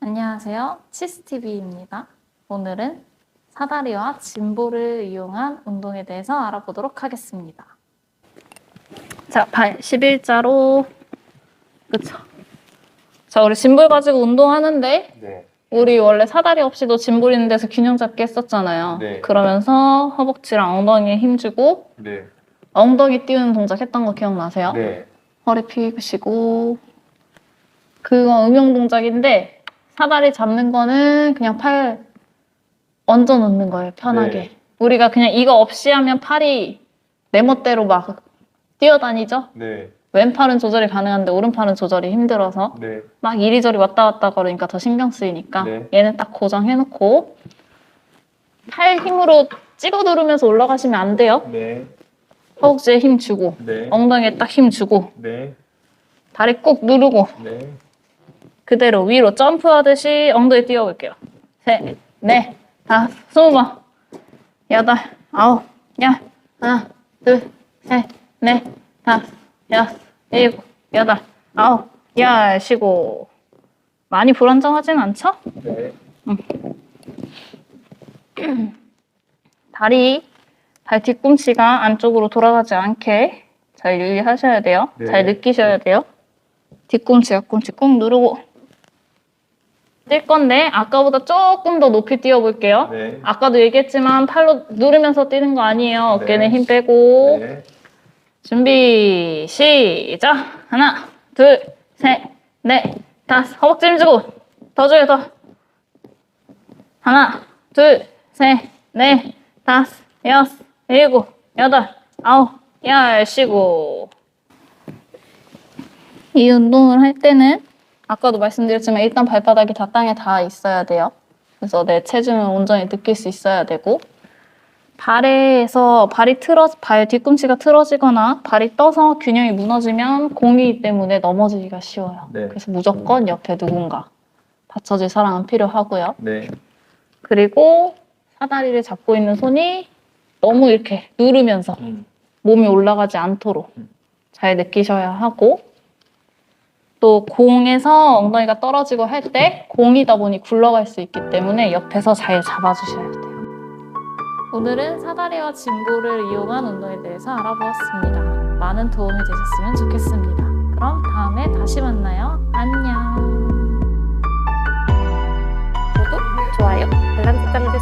안녕하세요. 치스TV입니다. 오늘은 사다리와 짐볼을 이용한 운동에 대해서 알아보도록 하겠습니다. 자, 발 11자로 그쵸. 자, 우리 짐볼 가지고 운동하는데 네. 우리 원래 사다리 없이도 짐볼 있는 데서 균형 잡기 했었잖아요. 네. 그러면서 허벅지랑 엉덩이에 힘주고 네. 엉덩이 띄우는 동작 했던 거 기억나세요? 네. 허리 펴시고 그거 응용 동작인데 사다리 잡는 거는 그냥 팔 얹어 놓는 거예요 편하게 네. 우리가 그냥 이거 없이 하면 팔이 내 멋대로 막 뛰어다니죠 네. 왼팔은 조절이 가능한데 오른팔은 조절이 힘들어서 네. 막 이리저리 왔다 갔다 거리니까 더 신경 쓰이니까 네. 얘는 딱 고정해 놓고 팔 힘으로 찍어 누르면서 올라가시면 안 돼요 네. 허벅지에 힘 주고 네. 엉덩이에 딱 힘 주고 네. 다리 꾹 누르고 네. 그대로 위로 점프하듯이 엉덩이 뛰어볼게요. 셋, 넷, 다섯, 스무 번, 여덟, 아홉, 열, 하나, 둘, 셋, 넷, 다섯, 여섯, 일곱, 여덟, 아홉, 열, 쉬고. 많이 불안정하진 않죠? 네. 다리, 발 뒤꿈치가 안쪽으로 돌아가지 않게 잘 유의하셔야 돼요. 네. 잘 느끼셔야 돼요. 뒤꿈치, 앞꿈치 꾹 누르고. 뛸 건데 아까보다 조금 더 높이 뛰어볼게요. 네. 아까도 얘기했지만 팔로 누르면서 뛰는 거 아니에요. 어깨는 네. 힘 빼고. 네. 준비 시작! 하나 둘 셋 넷 다섯! 허벅지 힘주고! 더 줘요 더! 하나 둘 셋 넷 다섯 여섯 일곱 여덟 아홉 열 쉬고! 이 운동을 할 때는 아까도 말씀드렸지만 일단 발바닥이 다 땅에 닿아 있어야 돼요. 그래서 내 체중을 온전히 느낄 수 있어야 되고 발에서 발이 틀어 발 뒤꿈치가 틀어지거나 발이 떠서 균형이 무너지면 공이기 때문에 넘어지기가 쉬워요. 네. 그래서 무조건 옆에 누군가 받쳐줄 사람은 필요하고요. 네. 그리고 사다리를 잡고 있는 손이 너무 이렇게 누르면서 음. 몸이 올라가지 않도록 음. 잘 느끼셔야 하고 또 공에서 엉덩이가 떨어지고 할 때 공이다 보니 굴러갈 수 있기 때문에 옆에서 잘 잡아주셔야 돼요. 오늘은 사다리와 짐볼을 이용한 운동에 대해서 알아보았습니다. 많은 도움이 되셨으면 좋겠습니다. 그럼 다음에 다시 만나요. 안녕. 구독, 좋아요, 알람 설정을